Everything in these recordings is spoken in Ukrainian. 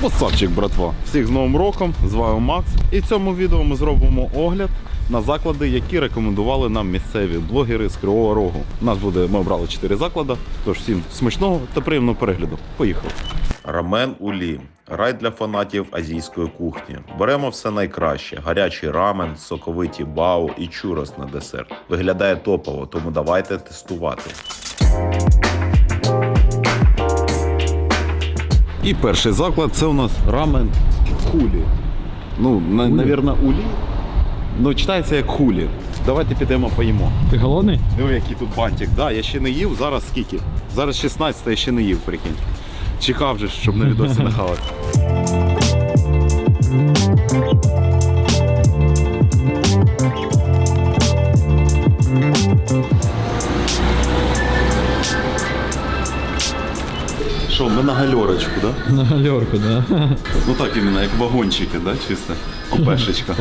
Посадчик, братва. Всіх з Новим роком, з вами Макс. І в цьому відео ми зробимо огляд на заклади, які рекомендували нам місцеві блогери з Кривого Рогу. У нас буде, ми обрали 4 заклади, тож всім смачного та приємного перегляду. Поїхали. Рамен Улі. Рай для фанатів азійської кухні. Беремо все найкраще: гарячий рамен, соковиті бао і чурос на десерт. Виглядає топово, тому давайте тестувати. І перший заклад це у нас рамен хулі. Ну, на, навірно, улі. Ну, читається як хулі. Давайте підемо поїмо. Ти голодний? Диви, який тут бантик. Да, я ще не їв, зараз скільки? Зараз 16, я ще не їв, прикинь. Чекав же, щоб на відосі не Що, ми на гальорочку, да? На гальорку, да. Ну так іменно, як вагончики, да, чисто. Купешечка.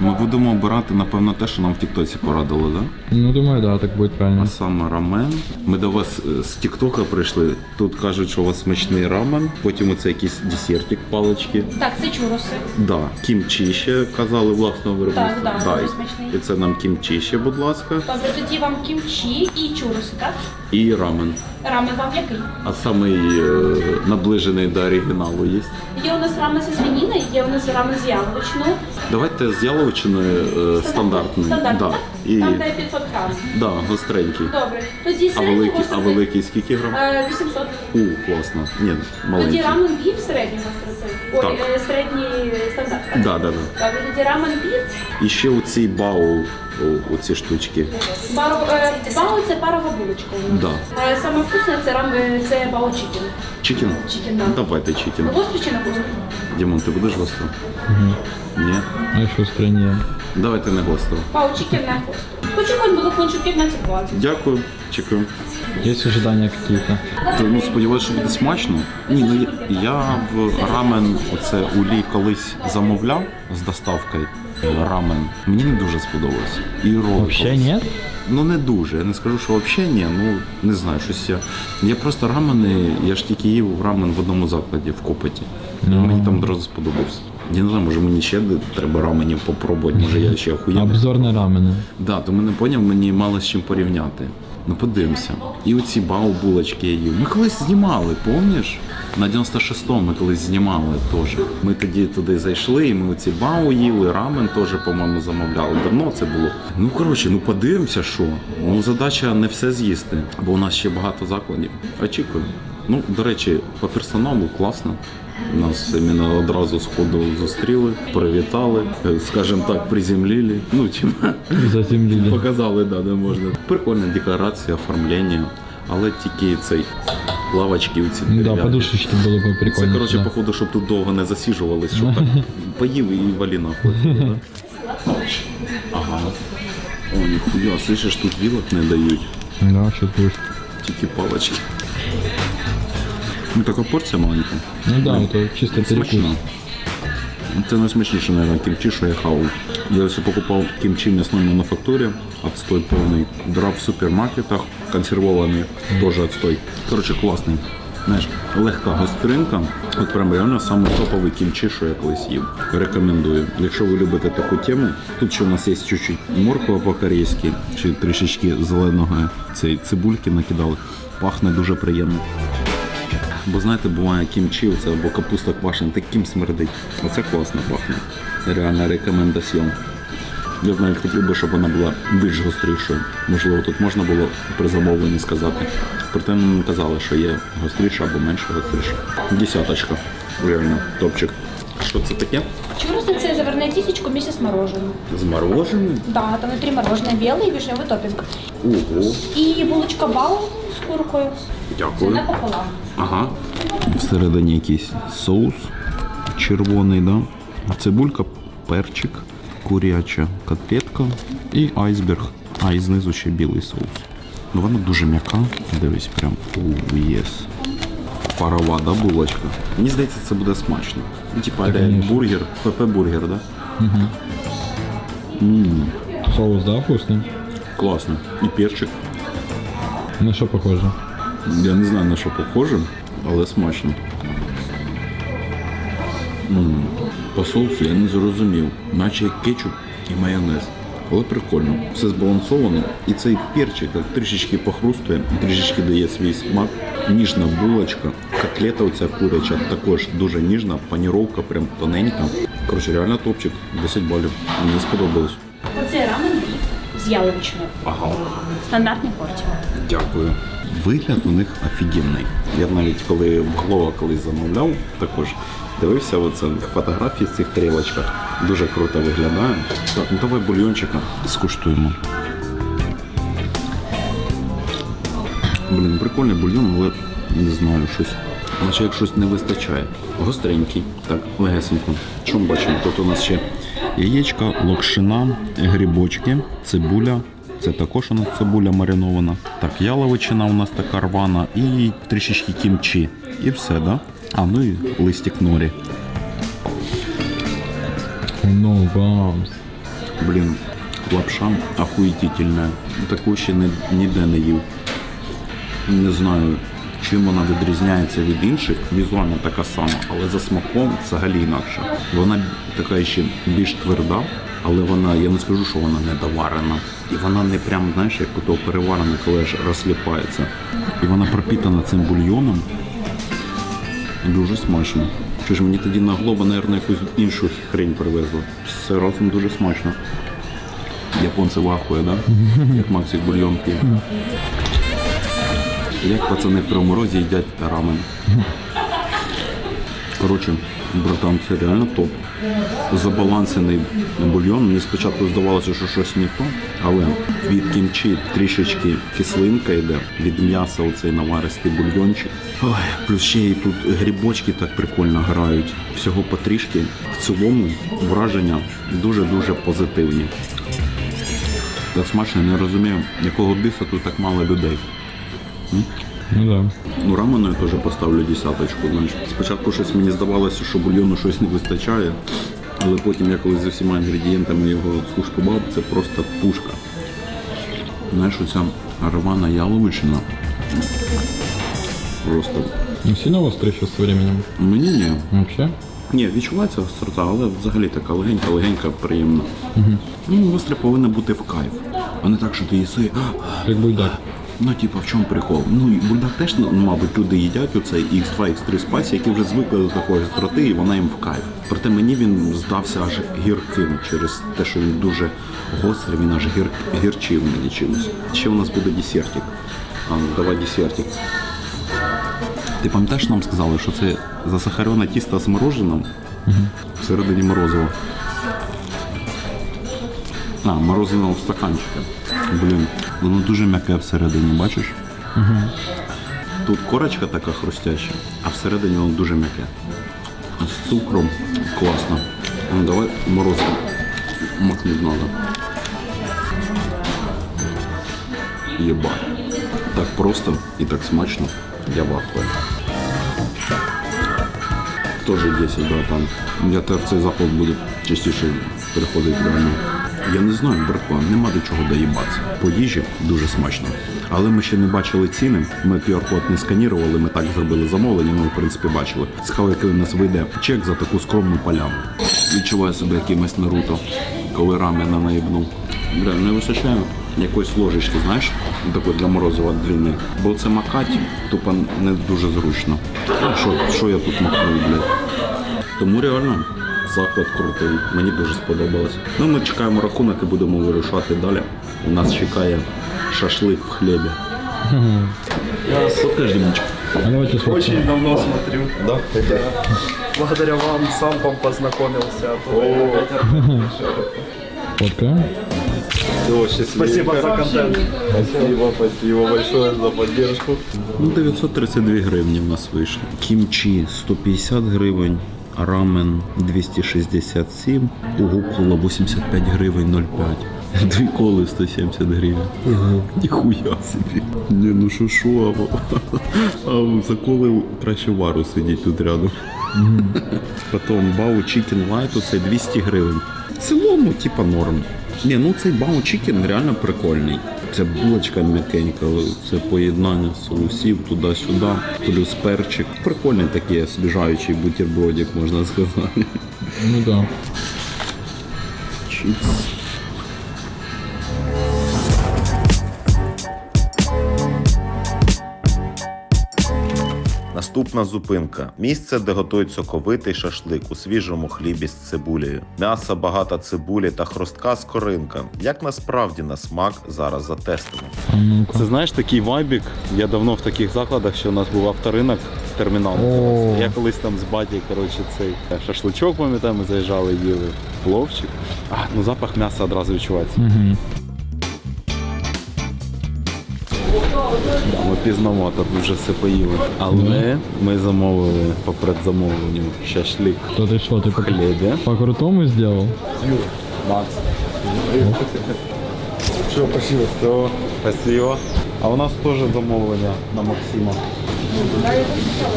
Ми будемо обирати, напевно, те, що нам в Тіктоці порадили, да? Ну, думаю, да, так буде правильно. А саме рамен. Ми до вас е, з Тіктока прийшли. Тут кажуть, що у вас смачний рамен. Потім оце якийсь десертик, палички. Так, це чуроси. Да, кімчі ще казали власного виробництва. Так, да, і- дуже смачний. І це нам кімчі ще, будь ласка. Добре, тоді вам кімчі і чуроси, так? І рамен. Рамен вам який? А самий е, наближений до оригіналу є. Є у нас рамен зі свиніною, є у нас рамен з яловичиною. Давайте з яловичиною е, стандартною. Стандартний, Да. так? І Там де 500 грам. да, гостренький. Добре. Тоді А середній великий, а гостроти. великий скільки грам? Е, 800. У, класно. Ні, Тоді маленький. рамен бів середній гостроти. Ой, Так. е, середній стандарт. Да, да, да. Тоді рамен біф. І ще оці бау, о- оці штучки. Баро, е, бао це парова булочка. у нас. Да. Е, Саме вкусне це рамен, це бао чікен. Чикен? Чікен, да. Давайте чикен. Гостро чи не гостро? Дімон, ти будеш гостро? Ні. А що в страні? Давайте не гостро. Бао чікен не гостро. Почекай, було кончу 15-20. Дякую, чекаю. Є ожидання какие-то? Ну, сподіваюся, що буде смачно. Ні, ну я- в рамен оце улі колись замовляв з доставкою. Рамен. Мені не дуже сподобався. І. Вообще нет? Ну не дуже. Я не скажу, що взагалі ні. Ну не знаю, щось я. Я просто рамени, я ж тільки їв рамен в одному закладі в Копоті. Ну. Мені там одразу сподобався. Я не знаю, може мені ще треба раменів попробувати, може я ще охуєнний. Обзор на рамени. Да, то мене поняв, мені мало з чим порівняти. Ну подивимося. І оці бау булочки я їв. Ми колись знімали, помніш? На 96-му ми колись знімали теж. Ми тоді туди зайшли, і ми оці бау їли, рамен теж, по-моєму, замовляли. Давно це було. Ну коротше, ну подивимося, що. Ну задача не все з'їсти, бо у нас ще багато закладів. Очікую. Ну, до речі, по персоналу класно. Нас іменно одразу сходу зустріли, привітали, е, скажімо так, приземлили. Ну, чим Заземлили. Показали, да, де можна. Прикольна декорація, оформлення, але тільки цей лавочки оці Ну да, дерев'яні. подушечки було б Це, прикольно. коротше, сюди. походу, щоб тут довго не засіжувались, щоб так поїв і валі нахуй. да? Ага. О, ніхуя, слышиш, тут вілок не дають, Да, що будеш. тільки палочки. Ну, така порція маленька. Ну да, то чисто перекус. Смачно. Це найсмачніше, мабуть, кімчі, що я хавав. Я ось покупав кімчі в м'ясній мануфактурі, отстой повний. Драв в супермаркетах, консервований, теж отстой. Коротше, класний. Знаєш, легка гостринка. От прям реально саме топовий кімчі, що я колись їв. Рекомендую. Якщо ви любите таку тему, тут ще у нас є чуть-чуть морква по-корейськи, чи трішечки зеленого цієї цибульки накидали. Пахне дуже приємно. Бо знаєте, буває кімчі, це або капуста квашена, таким смердить. Оце класно пахне. Реальна рекомендаціон. Я б навіть хотів би, щоб вона була більш гострішою. Можливо, тут можна було при замовленні сказати. Проте нам казали, що є гостріша або менше гостріша. Десяточка. Реально, топчик. Що це таке? Чуросы це заверне тісечко вместе з мороженим. З мороженим? Да, там внутри мороженое белое и вишневый топпинг. Ого. І булочка бау з куркою. Це Дякую. напополам. Ага. Всередині якийсь соус червоний, да? Цибулька, перчик, куряча котлетка і айсберг. А і знизу ще білий соус. Ну вона дуже м'яка. Дивись, прям у єс. Парова, да, булочка. Мені здається, це буде смачно. Ну, типа, де бургер, ПП бургер, да? Соус, да, вкусний? Класно. І перчик. На що похоже? Я не знаю на що похоже, але смачно. М, По соусу я не зрозумів, наче як кетчуп і майонез. Але прикольно, все збалансовано. І цей перчик так трішечки похрустує, трішечки дає свій смак. Ніжна булочка, котлета оця куряча також дуже ніжна, паніровка прям тоненька. Коротше, реально топчик, 10 балів. Мені сподобалось. Оцей рамен з яловичиною. Ага. Стандартний порція. Дякую. Вигляд у них офігенний. Я навіть коли в колись замовляв, також дивився оце фотографії з цих тарілочках. Дуже круто виглядає. Так, ну давай бульйончика скуштуємо. Блін, прикольний бульйон, але не знаю щось. Наче як щось не вистачає. Гостренький, так, легесенько. Що ми бачимо? Тут у нас ще яєчка, локшина, грибочки, цибуля. Це також у нас цибуля маринована. Так, яловичина у нас така рвана і трішечки кімчі. І все, да? А, ну і листик норі. No bombs. Блін, лапша охуїтельна. Таку ще ніде не їв. Не знаю, чим вона відрізняється від інших. Візуально така сама, але за смаком взагалі інакша. Вона така ще більш тверда, але вона, я не скажу, що вона недоварена. І вона не прям, знаєш, як ото переварена, коли аж розсліпається. І вона пропітана цим бульйоном. Дуже смачно. Що ж мені тоді на глоба, мабуть, якусь іншу хрень привезли. Все разом дуже смачно. Японці вахує, да? Як Максик бульйон п'є. Як пацани при морозі їдять рамен. Коротше, братан, це реально топ. Забалансений бульйон. Мені спочатку здавалося, що щось не то, але від кімчі трішечки кислинка йде, від м'яса оцей наваристий бульйончик. Ой, плюс ще і тут грибочки так прикольно грають. Всього потрішки. В цілому враження дуже-дуже позитивні. Так смачно, не розумію, якого біса тут так мало людей. Ну да. Ну, рамену я теж поставлю десяточку. Знаєш. Спочатку щось мені здавалося, що бульйону щось не вистачає, але потім я коли з усіма інгредієнтами його скуштував, це просто пушка. Знаєш, оця рвана яловичина. Просто Ну сильно острый сейчас со временем. мені ні. Вообще? Ні, відчувається гострота, але взагалі така легенька, легенька, приємна. Ну, гостре повинно бути в кайф. А не так, що ти їси. Как бульдог. Ну, типу, в чому прикол? Ну, і бульдог теж, ну, мабуть, люди їдять оцей X2, X3 спайсі, які вже звикли до такої гостроти, і вона їм в кайф. Проте мені він здався аж гірким через те, що він дуже гострий, він аж гір, гірчив мені чимось. Ще у нас буде десертик. А, ну, давай десертик. Ти пам'ятаєш, нам сказали, що це засахарене тісто з мороженим всередині морозива. А, морозиво в стаканчику. Блін, воно дуже м'яке всередині, бачиш? Тут корочка така хрустяща, а всередині воно дуже м'яке. З цукром класно. Ну, давай морозиво макнуть надо. Єбать. Так просто і так смачно. Я вахую. Тоже 10, братан. Я тепер цей заклад буде частіше переходити реально. Я не знаю, братва, нема до чого доїбатися. По їжі дуже смачно. Але ми ще не бачили ціни. Ми QR-код не сканірували, ми так зробили замовлення, ну, в принципі, бачили. Цікаво, який у нас вийде чек за таку скромну поляну. Відчуваю себе якимось Наруто, коли рамена наїбнув. Бля, не вистачає якоїсь ложечки, знаєш, такої для морозива длинної. Бо це макать тупо не дуже зручно. Що, що я тут макнув, блядь? Тому реально заклад крутий. Мені дуже сподобалось. Ну, ми чекаємо рахунок і будемо вирушати далі. У нас чекає шашлик в хлібі. Покажи, Дімочка. А давайте. Очень давно смотрю. Да? Благодаря вам с сампом познакомился. Фоткаем. Спасибо за контент. Спасибо, спасибо большое за поддержку. Ну, 932 гривні в нас вийшло. Кімчі 150 гривень, рамен 267, угу кола 85 гривень 0,5. Дві коли 170 гривень. Ніхуя собі. Ні, ну що що, а, а за коли краще вару сидіть тут рядом. Потім Бау Chicken Light це 200 гривень. В цілому, типа, норм. Ні, ну цей Бау Chicken реально прикольний. Ця булочка м'якенька, це поєднання соусів туди-сюди, плюс перчик. Прикольний такий освіжаючий бутербродик, можна сказати. Ну да. Чіц. Наступна зупинка місце, де готують соковитий шашлик у свіжому хлібі з цибулею. М'ясо багато цибулі та хрустка скоринка. Як насправді на смак зараз затестимо. Це знаєш такий вайбік. Я давно в таких закладах, що у нас був авторинок, термінал. називався. Я колись там з баті, коротше, цей шашличок, пам'ятаю, ми заїжджали, їли пловчик. А, ну запах м'яса одразу відчувається. Угу. Да, ми пізновато вже все поїли. Але ми замовили по предзамовленню шашлик То ты что, ты в по, хлібі. по крутому сделал? Макс. Все, спасибо. Все, спасибо. А у нас теж замовлення на Максима.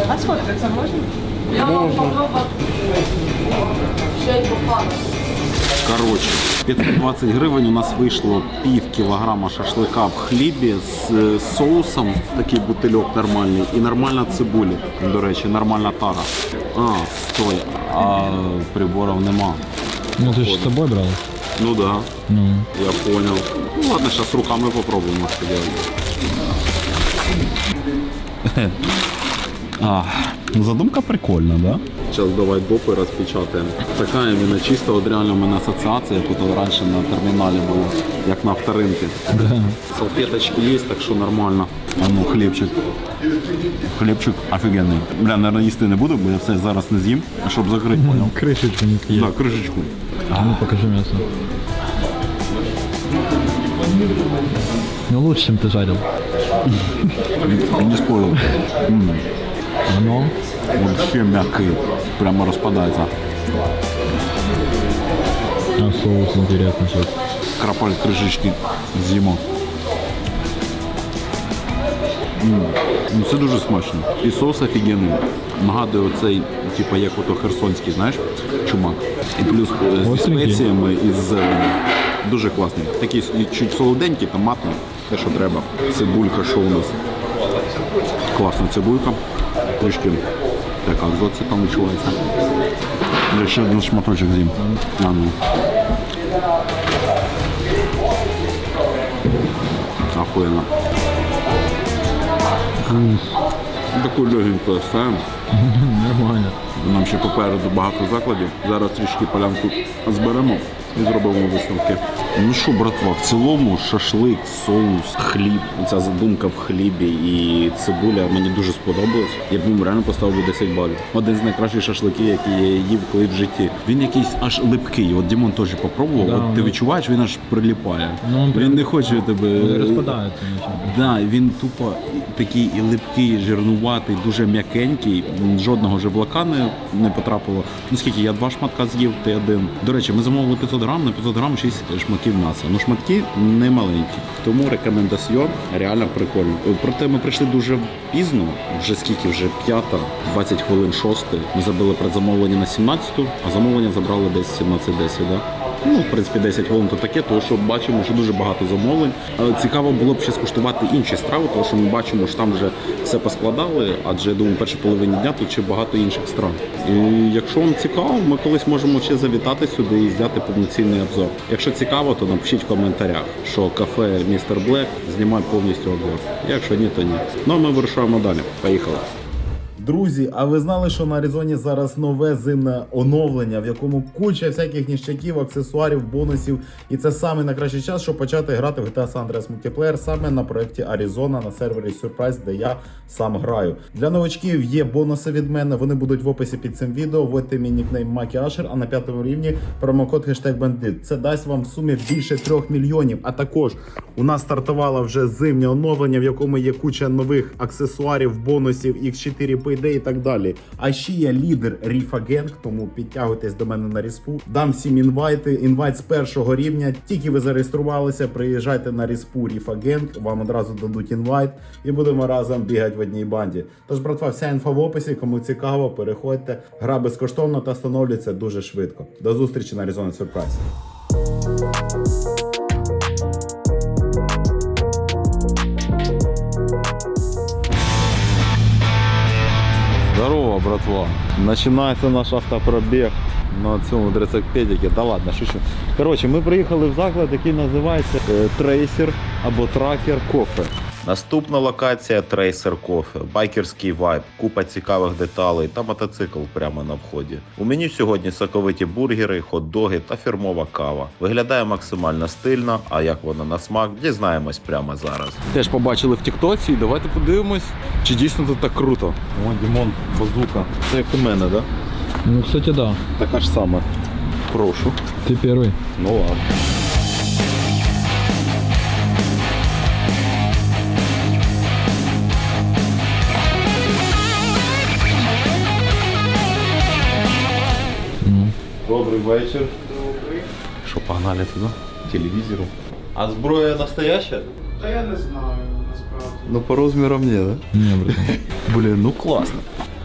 А сфоткатися можна? Я вам попробував. Ще й попала. Коротше, 520 гривень у нас вийшло пів кілограма шашлика в хлібі з е, соусом, такий бутильок нормальний, і нормальна цибулі. До речі, нормальна тара. А, стой, а приборів нема. Ну ты же с собой брал? Ну да, Ну. я понял. Ну ладно, сейчас руками делать. А, задумка прикольна, да? Сейчас давай допи розпечатаємо. Така іменно чисто от реально в мене асоціація, як от раніше на терміналі було, як на авторинці. Да. Салфеточки є, так що нормально. А ну, хлібчик. Хлібчик офігенний. Бля, наверное, їсти не буду, бо я все зараз не з'їм, щоб закрити, понял? Крышечку не съел. Так, кришечку. А ну покажи мясо. Ну лучше, чем ты жарил. Не спорил. Оно? Вообще мягкий, прямо розпадається. А соус интересный сейчас. Крапаль кришечки з'їмо. М, Ну, це дуже смачно. І соус офігенний. Нагадує оцей, типу, як ото херсонський, знаєш, чумак. І плюс е, з спеціями і з зеленю. Дуже класний. Такий чуть солоденький, томатний, те, що треба. Цибулька, що у нас? Класна цибулька. Трішки така там відчувається. Я ще один шматочок з'їм. А ну. Охуенно. Таку легеньку оставимо. Нормально. Нам ще попереду багато закладів. Зараз трішки полянку зберемо і зробимо висновки. Ну що, братва, в цілому шашлик, соус, хліб. Ця задумка в хлібі і цибуля мені дуже сподобалась. Я б йому реально поставив би 10 балів. Один з найкращих шашликів, які я їв коли в житті. Він якийсь аж липкий. От Дімон теж попробував. Да, От ти ну. відчуваєш, він аж приліпає. Ну, він він не хоче тебе. Он распадается ничего. Да, він тупо такий і липкий, жирнуватий, дуже м'якенький. Жодного живлака не, не потрапило. Ну скільки я два шматка з'їв, ти один. До речі, ми замовили 500 грам, на 500 грам 6 шматків м'яса. Ну шматки не маленькі. Тому рекомендаціон реально прикольно. Проте ми прийшли дуже пізно, вже скільки, вже п'ята, 20 хвилин шости. Ми забили предзамовлення на 17-ту, а замовлення забрали десь 17.10, да? Ну, в принципі, 10 хвилин то таке, тому що бачимо, що дуже багато замовлень. Цікаво було б ще скуштувати інші страви, тому що ми бачимо, що там вже все поскладали, адже я думаю, першій половині дня тут ще багато інших страв. І якщо вам цікаво, ми колись можемо ще завітати сюди і зняти повноцінний обзор. Якщо цікаво, то напишіть в коментарях, що кафе Містер Блек знімає повністю обзор. Якщо ні, то ні. Ну а ми вирушаємо далі. Поїхали. Друзі, а ви знали, що на Аризоні зараз нове зимне оновлення, в якому куча всяких ніщаків, аксесуарів, бонусів. І це саме найкращий час, щоб почати грати в GTA San Andreas Multiplayer саме на проєкті Arizona на сервері Surprise, де я сам граю. Для новачків є бонуси від мене. Вони будуть в описі під цим відео. Вводьте мій нікнейм Макі Ашер, а на п'ятому рівні промокод хештег бандит. Це дасть вам в сумі більше трьох мільйонів. А також у нас стартувало вже зимнє оновлення, в якому є куча нових аксесуарів, бонусів, X4 і так далі. А ще є лідер Ріфа Генг, тому підтягуйтесь до мене на ріспу. Дам всім інвайти. Інвайт з першого рівня. Тільки ви зареєструвалися, приїжджайте на ріспу Ріфа Генг, вам одразу дадуть інвайт і будемо разом бігати в одній банді. Тож, братва, вся інфа в описі. Кому цікаво, переходьте. Гра безкоштовна та встановлюється дуже швидко. До зустрічі на Arizona Surprise. Здорово, братва. Начинается наш автопробіг на цьому дрецепедіки. Та ладно, шучу. Коротше, ми приїхали в заклад, який називається е, Трейсер або Тракер Кофе. Наступна локація Tracer Coffee, байкерський вайб, купа цікавих деталей та мотоцикл прямо на вході. У меню сьогодні соковиті бургери, хот-доги та фірмова кава. Виглядає максимально стильно, а як вона на смак, дізнаємось прямо зараз. Теж побачили в Тіктоці, і давайте подивимось, чи дійсно тут так круто. О, Дімон, базука. Це як у мене, да? Ну, кстати, да. Така ж сама. Прошу. Ты первый. Ну ладно. Добрий вечір. Добрий. Що, погнали туди? Телевізору. А зброя настояща? Та я не знаю, насправді. Ну по розмірам ні, да? Не, братан. Блін, ну класно.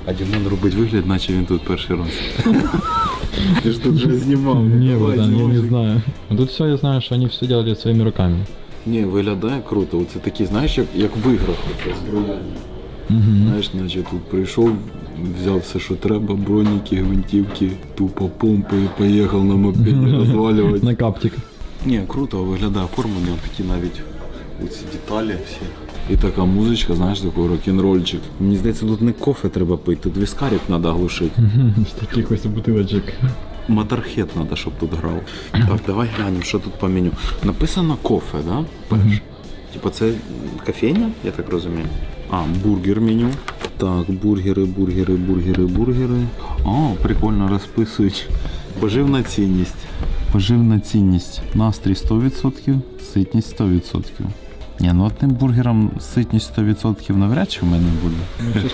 А Дімон робить вигляд, наче він тут перший раз. Ти ж тут вже знімав. Не, Давай, братан, я не знімай. знаю. Ну, Тут все я знаю, что они все делали своими руками. Ні, виглядає круто. Оце такі, знаєш, як, як в іграх оце зброя. Угу. Знаєш, наче тут прийшов, взяв все, що треба, броніки, гвинтівки, тупо помпи поїхав на мопеді розвалювати. На каптик. Ні, круто виглядає оформлення, такі навіть оці деталі всі. І така музичка, знаєш, такий рок-н-рольчик. Мені здається, тут не кофе треба пити, тут віскарик треба глушити. Таких ось бутылочек. Моторхед треба, щоб тут грав. Так, давай глянемо, що тут по меню. Написано кофе, да? Перш. Типа це кофейня, я так розумію. А, бургер меню. Так, бургери, бургери, бургери, бургери. О, прикольно розписують. Поживна цінність. Поживна цінність. Настрій 100%, ситність 100%. Ні, ну одним бургером ситність 100% навряд чи в мене буде.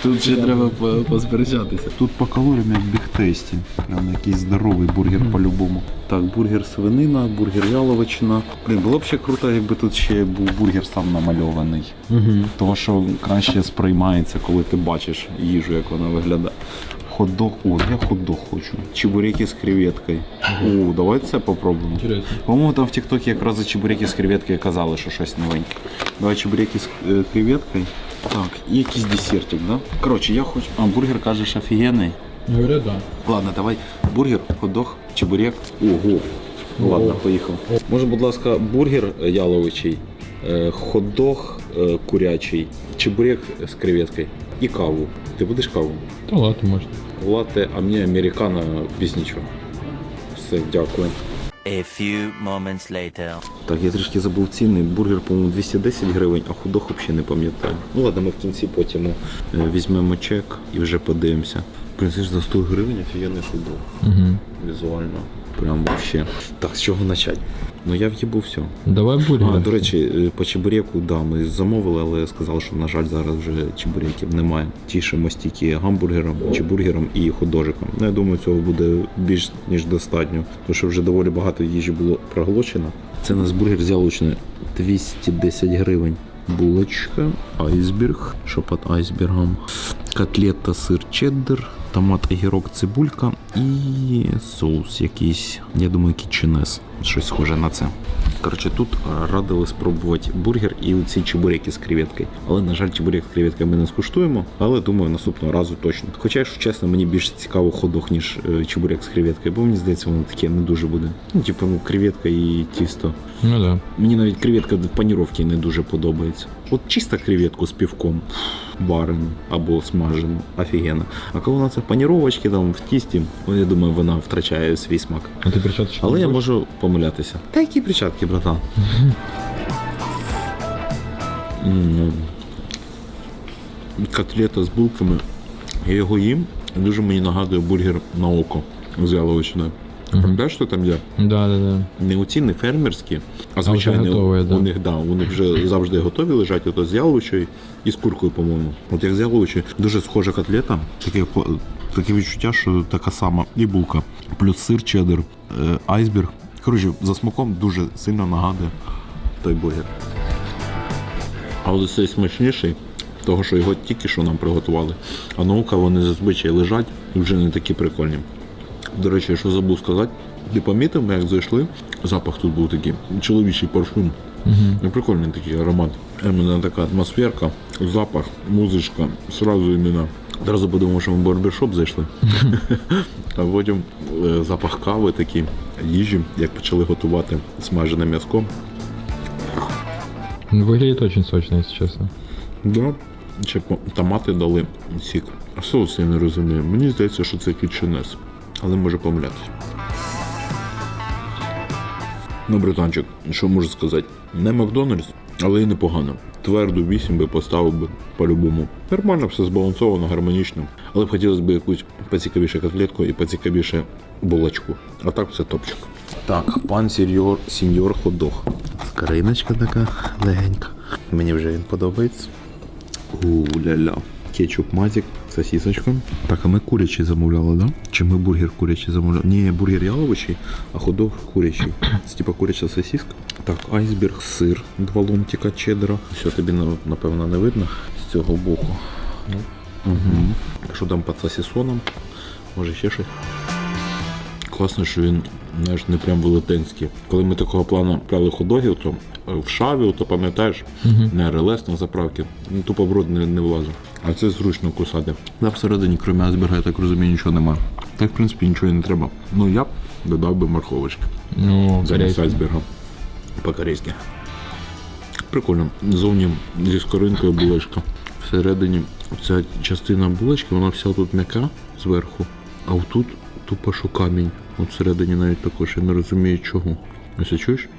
Тут ще треба посперечатися. Тут по калоріям як бігтесті. Прям якийсь здоровий бургер по-любому. Так, бургер свинина, бургер яловичина. Блін, було б ще круто, якби тут ще був бургер сам намальований. Угу. Того, що краще сприймається, коли ти бачиш їжу, як вона виглядає. Хот-дог, о, я хот-дог хочу. Чебуреки з креветкою. О, давай це попробуємо. По-моєму, там в Тіктокі якраз за чебуреки з креветкою казали, що щось новеньке. Давай чебуреки з е, креветкою. Так, і якийсь десертик, да? Коротше, я хочу. А, бургер кажеш офігенний. Говорят, да. Ладно, давай бургер, хот-дог, чебурек. Ого. Ну, Ладно, поїхав. Може, будь ласка, бургер яловичий, е, хот-дог е, курячий, чебурек з креветкою і каву. Ти будеш каву? Да ладно, может. Латте, а мені американо без нічого. Все, дякую. A few moments later. Так, я трішки забув ціни. Бургер, по-моєму, 210 гривень, а худох взагалі не пам'ятаю. Ну ладно, ми в кінці потім е, візьмемо чек і вже подивимося. Ж за 100 гривень офігенний футбол. Угу. Візуально. Прям вообще. Так, з чого почати? Ну я в'їбу все. Давай бургер. А, до речі, е, по чебуреку, да, ми замовили, але сказали, що, на жаль, зараз вже чебуреків немає. Тішимось тільки гамбургером, чебургером і ходожиком. Ну, я думаю, цього буде більш ніж достатньо, тому що вже доволі багато їжі було проглочено. Це нас бургер яловичиною 210 гривень. Булочка, айсберг, що під айсбергом, котлета, сир чеддер, томат, огірок, цибулька і соус якийсь, я думаю, кітченес. Щось схоже на це. Коротше, тут е, радили спробувати бургер і ці чебуреки з креветкою. Але, на жаль, чебурек з креветкою ми не скуштуємо, але думаю, наступного разу точно. Хоча, якщо чесно, мені більше цікаво ходох, ніж е, чебурек з креветкою, бо мені здається, воно таке не дуже буде. Ну, типу, ну, креветка і тісто. Ну да. Мені навіть креветка в паніровці не дуже подобається. От чисто креветку з півком варену або смажену, офігенно. А коли вона це в паніровочці, там в тісті, ну, я думаю, вона втрачає свій смак. А ты перчаточки Але я можу помилятися. Та які перчатки, братан? Котлета з булками. Я його їм. Дуже мені нагадує бургер на око з яловичиною. Пам'ятаєш, що там є? Да, да, да. Не оці не фермерські, а звичайні. готові, да. у них, да, у них вже завжди готові лежать, ото з яловичою і з куркою, по-моєму. От як з яловичою, дуже схожа котлета, таке, таке відчуття, що така сама і булка. Плюс сир, чеддер, е, айсберг. Коротше, за смаком дуже сильно нагадує той бургер. А от цей смачніший, того, що його тільки що нам приготували. А наука вони зазвичай лежать і вже не такі прикольні. До речі, що забув сказати, ти помітив, ми як зайшли, запах тут був такий чоловічий парфюм. Угу. Прикольний такий аромат. Іменно така атмосферка, запах, музичка, сразу іменно Одразу подумав, що ми в барбершоп зайшли. а потім е, запах кави такий, їжі, як почали готувати смажене м'яско. Ну, Выглядит очень сочно, если честно. Да. Ще томати дали сік. А соус я не розумію. Мені здається, що це кітченес. Але може помилятися. Ну, братанчик, що можу сказати? Не Макдональдс, але й непогано. Тверду 8 би поставив би по-любому. Нормально, все збалансовано, гармонічно. Але б хотілося б якусь поцікавіше котлетку і поцікавіше булочку. А так все топчик. Так, пан сеньор, сеньор ходох. Скариночка така легенька. Мені вже він подобається. У-ля-ля. Кетчуп мазик, сосисочка. Так, а ми курячий замовляли, да? Чи ми бургер курячий замовляли? Ні, бургер яловичий, а ходок курячий. Це типа куряча сосиска. Так, айсберг, сир, два ломтика чеддера. Все, тобі напевно не видно з цього боку. Ну, угу. Що там під сосисоном? Може ще щось? Класно, що він знаєш, не прям велетенський. Коли ми такого плану брали ходогів, то в шаві, то пам'ятаєш, на РЛС на заправки, ну тупо в рот не, не влазив. А це зручно кусати. Та всередині, крім айсберга, я так розумію, нічого нема. Так, в принципі, нічого і не треба. Ну я б додав би морковочки Ну, замість айсберга. По-корейськи. Прикольно. Зовні зі скоринкою булочка. Всередині ця частина булочки, вона вся тут м'яка зверху, а отут тупо що камінь. От всередині навіть також я не розумію чого. Ось чуєш?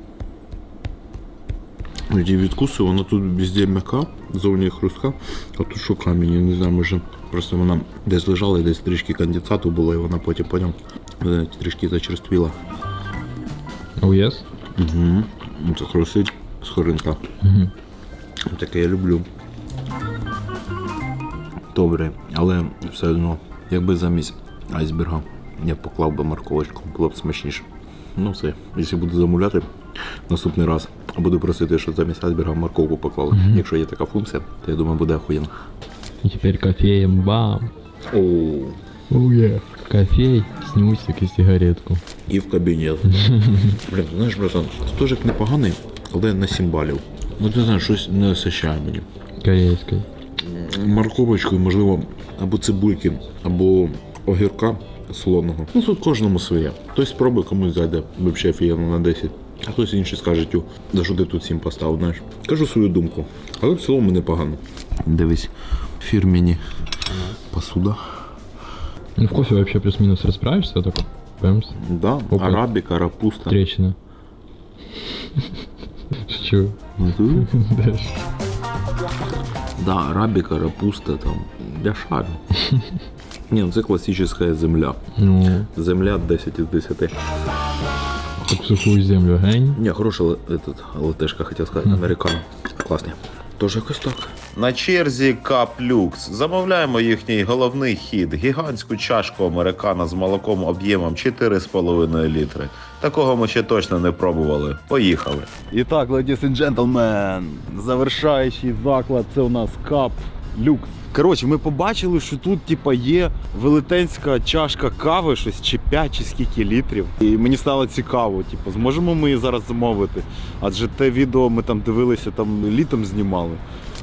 Ті відкуси, вона тут везде м'яка, зовні хрустка, а тут що камінь, я не знаю, може просто вона десь лежала і десь трішки конденсату було, і вона потім поняв, е, трішки зачерствіла. Oh, yes? Угу. Це хрустить з хоринка. Мгм. Таке я люблю. Добре, але все одно, якби замість айсберга я поклав би морковочку, було б смачніше. Ну все, якщо буду замовляти наступний раз, буду просити, щоб замість айсберга морковку поклали. Якщо є така функція, то я думаю, буде охуєнно. И теперь кофеем бам. О, Oh, yeah. Кофей, снюсик и сигаретку. і в кабінет. Блін, знаєш, братан, стожик непоганий, але на 7 балів. Ну ти знаєш, щось не осящає мені. Корейской. морковочкою, можливо, або цибульки, або огірка солоного. Ну тут кожному своє. Хтось спробує, комусь зайде взагалі офігенно на 10. А хтось інший скаже, тю, за що ти тут 7 поставив, знаєш. Кажу свою думку. Але в цілому непогано. Дивись, фірмені посуда. Ну, в кофе вообще плюс-минус расправишься, так прям с- Да, Опа. арабіка, рапуста. трещина. Шучу. Да, арабіка, рапуста там. Я шарю. Ні, ну це класична земля. Ну, Земля 10 із 10. Как в сухую землю, гень. Не, хорошая л- этот, латешка, хотел сказать, американо. Классный. Тоже якось так. На черзі Кап Люкс. Замовляємо їхній головний хід гігантську чашку американо з молоком об'ємом 4,5 літри. Такого ми ще точно не пробували. Поїхали. І так, ladies and gentlemen, завершаючий заклад це у нас кап люкс. Коротше, ми побачили, що тут типа, є велетенська чашка кави, щось чи 5, чи скільки літрів. І мені стало цікаво, типу, зможемо ми її зараз замовити. Адже те відео ми там дивилися, там літом знімали.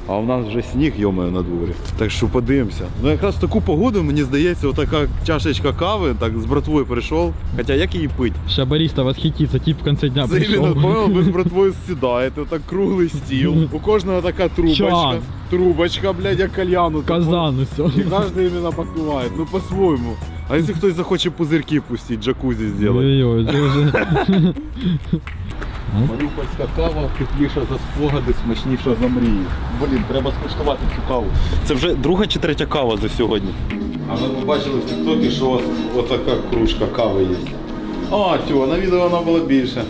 А у нас вже сніг йомає на дворі. Так що подивимося. Ну якраз в таку погоду, мені здається, отака чашечка кави, так з братвою прийшов. Хоча як її пить? Шабариста восхитится, тип в конце дня Це пришел. понял, ви з братвою сідаєте, отак круглий стіл. У кожного така трубочка. Чан. Трубочка, блядь, як кальяну. Казан и все. І кожен іменно покриває, ну по-своєму. А якщо хтось захоче пузирки пустити, джакузі зробити? Ой-ой, это уже... Маріупольська кава тепліша за спогади, смачніша за мрії. Блін, треба скуштувати цю каву. Це вже друга чи третя кава за сьогодні. А ми побачили в Тіктокі, що у вас отака кружка кави є. А, тю, на відео вона була більше.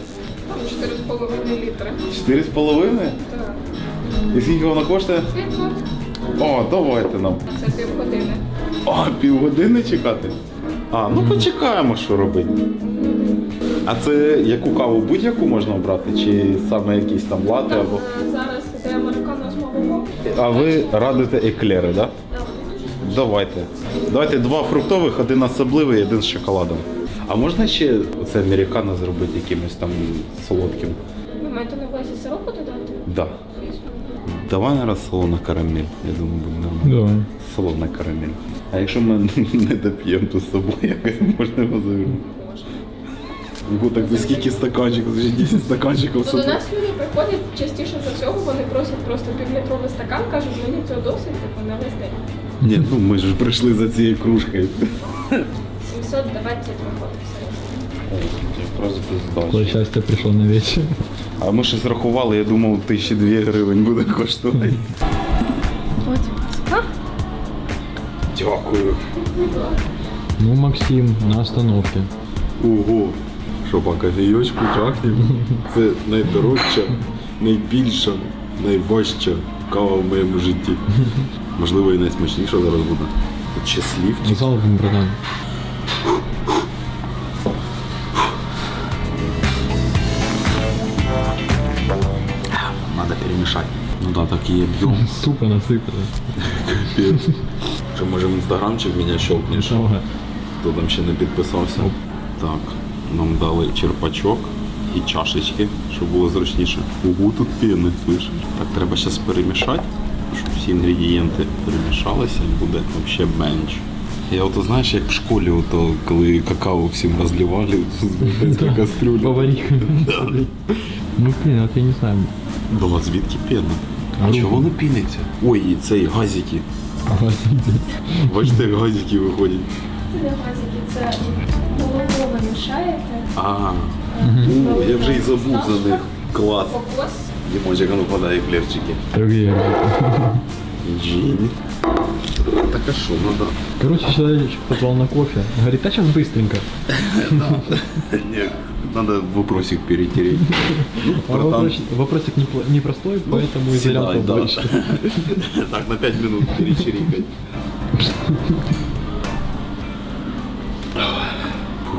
4,5 літри. 4,5? Так. І скільки вона коштує? 500. О, давайте нам. Це півгодини. А, півгодини чекати? А, ну почекаємо, що робити. А це яку каву будь-яку можна обрати? Чи саме якісь там лати або. Зараз іде американо з молоком. А ви радите еклери, так? Да? Давайте. Давайте два фруктових, один особливий, один з шоколадом. А можна ще оце американо зробити якимось там солодким? Ви маєте на увазі сиропу додати? Да. Давай зараз солона карамель. Я думаю, буде нормально. Давай. Солона карамель. А якщо ми не доп'ємо, то з собою якось можна його завернути? Ого, так за скільки стаканчиків? Вже 10 стаканчиків Ну, до нас люди приходять частіше за всього, вони просять просто півлітровий стакан, кажуть, мені цього досить, типу, на весь день. Ні, ну ми ж прийшли за цією кружкою. 720 виходить все. Якраз без Какое счастье на вечер. А ми щось рахували, я думав, тисячі дві гривень буде коштувати. Дякую. Ну, Максим, на остановке. Ого. Що по кофійочку трахнемо? Це найдорожча, найбільша, найважча кава в моєму житті. Можливо, і найсмачніша зараз буде. Ще слівчик. Залпом, братан. Надо перемішати. Ну да, такий об'єм. Супа насыпали. Капець. Що може в інстаграмчик мене щелкнеш? Хто там ще не підписався. Так, нам дали черпачок і чашечки, щоб було зручніше. Ого, тут піни, слышиш? Так, треба зараз перемішати, щоб всі інгредієнти перемішалися і буде взагалі бенч. Я ото знаєш, як в школі, ото, коли какао всім розливали з кастрюлі. Ну, блин, вот я не знаю. Да, звідки піна? А чого воно піниться? Ой, і цей газики. Бачите, як газики виходять. Це не газики, це молоко ви мішаєте. А, о, я вже і забув за них. Клас. Кокос. Дімочек, а ну подай еклерчики. Другие. Джин. Так а что, надо... Короче, человечек позвал на кофе. Говорит, а сейчас быстренько. Нет, надо вопросик перетереть. Ну, А вопросик непростой, поэтому и седай, зарядка да. больше. Так, на 5 минут перечерикать.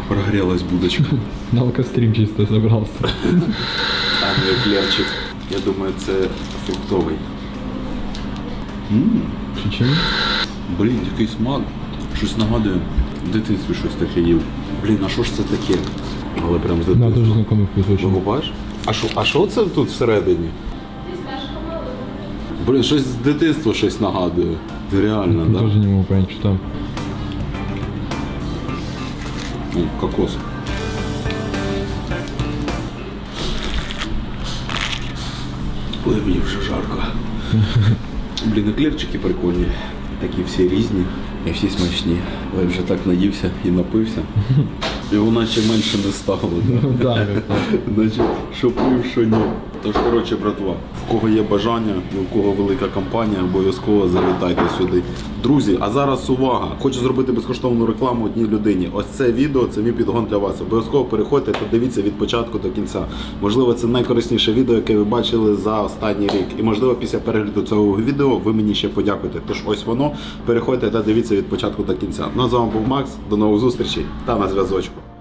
Прогрелась будочка. На алкострим чисто забрался. А не еклерчик. Я думаю, це фруктовий. Ммм, блін, який смак. Щось нагадує. В дитинстві щось таке їв. Блін, а що ж це таке? Але прям з Да, дитинства. тоже знакомый вкус очень. Вигубаєш? А що, а що це тут всередині? Блін, щось з дитинства щось нагадує. Це реально, Я да? Тоже не могу понять, что там. Ну, кокос. Ой, мені вже жарко. Блін, еклерчики прикольні. Такі всі різні і всі смачні. Я вже так наївся і напився. Його наче менше не стало. Да? Ну да. Значить, що пив, що ні. Тож, коротше, братва, в кого є бажання і у кого велика компанія, обов'язково завітайте сюди. Друзі, а зараз увага! Хочу зробити безкоштовну рекламу одній людині. Ось це відео, це мій підгон для вас. Обов'язково переходьте та дивіться від початку до кінця. Можливо, це найкорисніше відео, яке ви бачили за останній рік. І можливо, після перегляду цього відео ви мені ще подякуєте. Тож ось воно. Переходьте та дивіться від початку до кінця. Ну а з вами був Макс. До нових зустрічей та на зв'язочку.